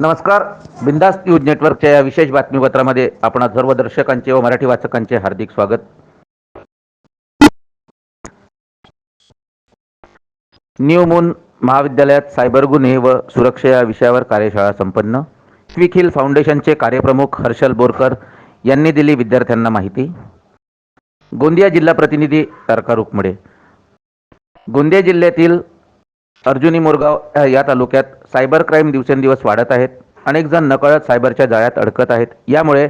नमस्कार. बिंदास न्यूज नेटवर्कच्या या विशेष बातमीपत्रामध्ये आपण सर्व दर्शकांचे व मराठी वाचकांचे हार्दिक स्वागत. न्यू मून महाविद्यालयात सायबर गुन्हे व सुरक्षा या विषयावर कार्यशाळा संपन्न. क्विक हिल फाउंडेशनचे कार्यप्रमुख हर्षल बोरकर यांनी दिली विद्यार्थ्यांना माहिती. गोंदिया जिल्हा प्रतिनिधी तारका रुकमडे. गोंदिया जिल्ह्यातील अर्जुनी मोरगाव या तालुक्यात सायबर क्राईम दिवसेंदिवस वाढत आहेत. अनेक जण नकळत सायबरच्या जाळ्यात अडकत आहेत. यामुळे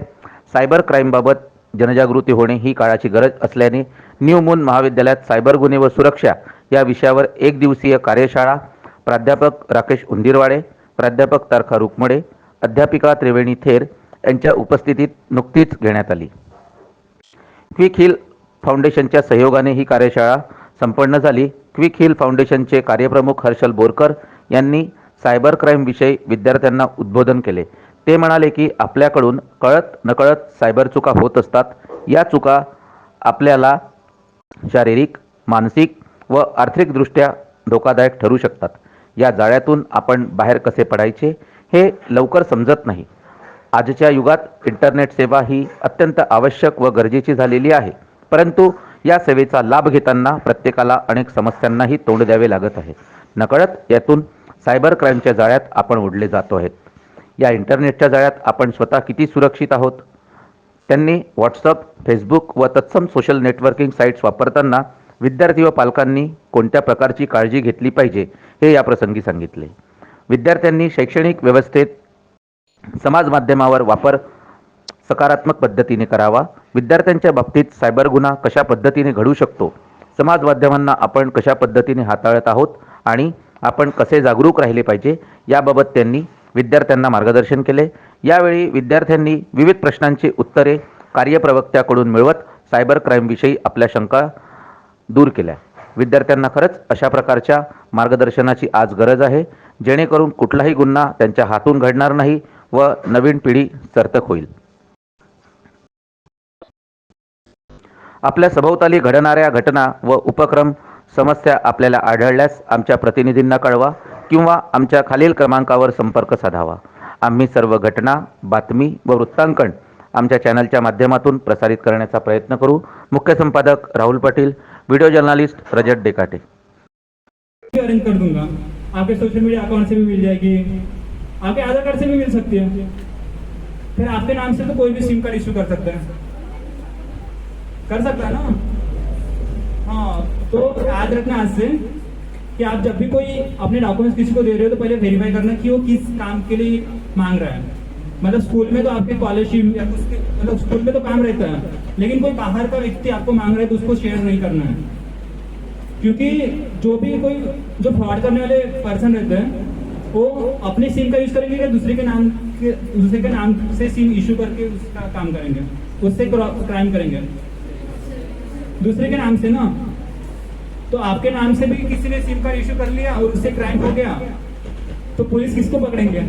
सायबर क्राईमबाबत जनजागृती होणे ही काळाची गरज असल्याने न्यू मून महाविद्यालयात सायबर गुन्हे व सुरक्षा या विषयावर एक दिवसीय कार्यशाळा प्राध्यापक राकेश उंदिरवाडे प्राध्यापक तारखा रुकमडे अध्यापिका त्रिवेणी थेर यांच्या उपस्थितीत नुकतीच घेण्यात आली. क्विक हिल फाउंडेशनच्या सहयोगाने ही कार्यशाळा संपन्न झाली. क्विक हिल फाउंडेशनचे कार्यप्रमुख हर्षल बोरकर यांनी सायबर क्राईमविषयी विद्यार्थ्यांना उद्बोधन केले. ते म्हणाले की आपल्याकडून कळत नकळत सायबर चुका होत असतात. या चुका आपल्याला शारीरिक मानसिक व आर्थिकदृष्ट्या धोकादायक ठरू शकतात. या जाळ्यातून आपण बाहेर कसे पडायचे हे लवकर समजत नाही. आजच्या युगात इंटरनेट सेवा ही अत्यंत आवश्यक व गरजेची झालेली आहे. परंतु या सेवेचा लाभ घेताना प्रत्येकाला अनेक समस्यांनाही तोंड द्यावे लागत आहे. नकळत यातून सायबर क्राईमच्या जाळ्यात आपण ओढले जातो आहेत. या इंटरनेटच्या जाळ्यात आपण स्वतः किती सुरक्षित आहोत? त्यांनी व्हॉट्सअप फेसबुक व तत्सम सोशल नेटवर्किंग साईट्स वापरताना विद्यार्थी व पालकांनी कोणत्या प्रकारची काळजी घेतली पाहिजे हे याप्रसंगी सांगितले. विद्यार्थ्यांनी शैक्षणिक व्यवस्थेत समाज माध्यमावर वापर सकारात्मक पद्धतीने करावा. विद्यार्थ्यांच्या बाबतीत सायबर गुन्हा कशा पद्धतीने घडू शकतो? समाज माध्यमांना आपण कशा पद्धतीने हाताळत आहोत? आणि आपण कसे जागरूक राहिले पाहिजे? याबाबत त्यांनी विद्यार्थ्यांना मार्गदर्शन केले. यावेळी विद्यार्थ्यांनी विविध प्रश्नांची उत्तरे कार्यप्रवक्त्याकडून मिळवत सायबर क्राईमविषयी आपल्या शंका दूर केल्या. विद्यार्थ्यांना खरंच अशा प्रकारच्या मार्गदर्शनाची आज गरज आहे. जेणेकरून कुठलाही गुन्हा त्यांच्या हातून घडणार नाही व नवीन पिढी सर्तक होईल. आपल्या सभोवताली घडणाऱ्या घटना व उपक्रम समस्या आपल्याला आढळल्यास आमच्या प्रतिनिधींना कळवा किंवा आमच्या खालील क्रमांकावर संपर्क साधावा. आम्ही सर्व घटना बातमी व वृत्तांकन आमच्या चॅनलच्या माध्यमातून प्रसारित करण्याचा प्रयत्न करू. मुख्य संपादक Rahul Patil video journalist Rajat Dekate. Arrange कर दूंगा आपके सोशल मीडिया अकाउंट से भी मिल जाएगी. आपके आधार कार्ड से भी मिल सकती है. फिर आपके नाम से तो कोई भी सिम कार्ड इशू कर सकता है. कर सकता है ना? हाँ तो याद रखना आज से कि आप जब भी कोई अपने डॉक्यूमेंट्स किसी को दे रहे हो तो पहले वेरीफाई करना कि वो किस काम के लिए मांग रहा है। मतलब स्कूल में तो आपके स्कॉलरशिप या कुछ मतलब स्कूल में तो काम रहता है, लेकिन कोई बाहर का व्यक्ति आपको मांग रहा है तो उसको शेयर नहीं करना है। क्योंकि जो भी कोई जो फ्रॉड करने वाले पर्सन रहते हैं, वो अपने सिम का यूज़ करेंगे या दूसरे के नाम के दूसरे के नाम से सिम इशू करके उसका काम करेंगे, उससे क्राइम करेंगे। दूसरे के नाम से ना। तो आपके नाम से भी किसी ने सिम कार्ड इश्यू कर लिया और उससे क्राइम हो गया तो पुलिस किसको पकड़ेंगे?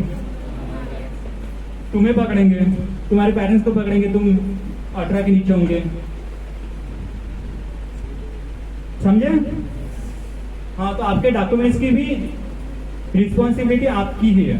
तुम्हें पकड़ेंगे। तुम्हारे पेरेंट्स को पकड़ेंगे, तुम अठारह के नीचे होंगे। समझे? हाँ तो आपके डॉक्यूमेंट्स की भी रिस्पॉन्सिबिलिटी आपकी ही है।